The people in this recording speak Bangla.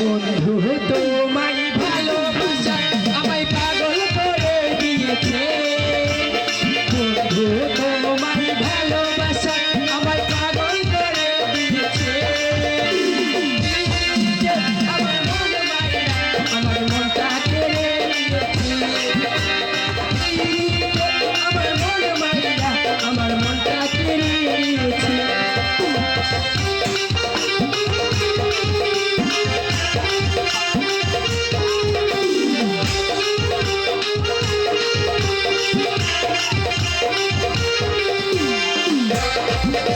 বন্ধু তোমায়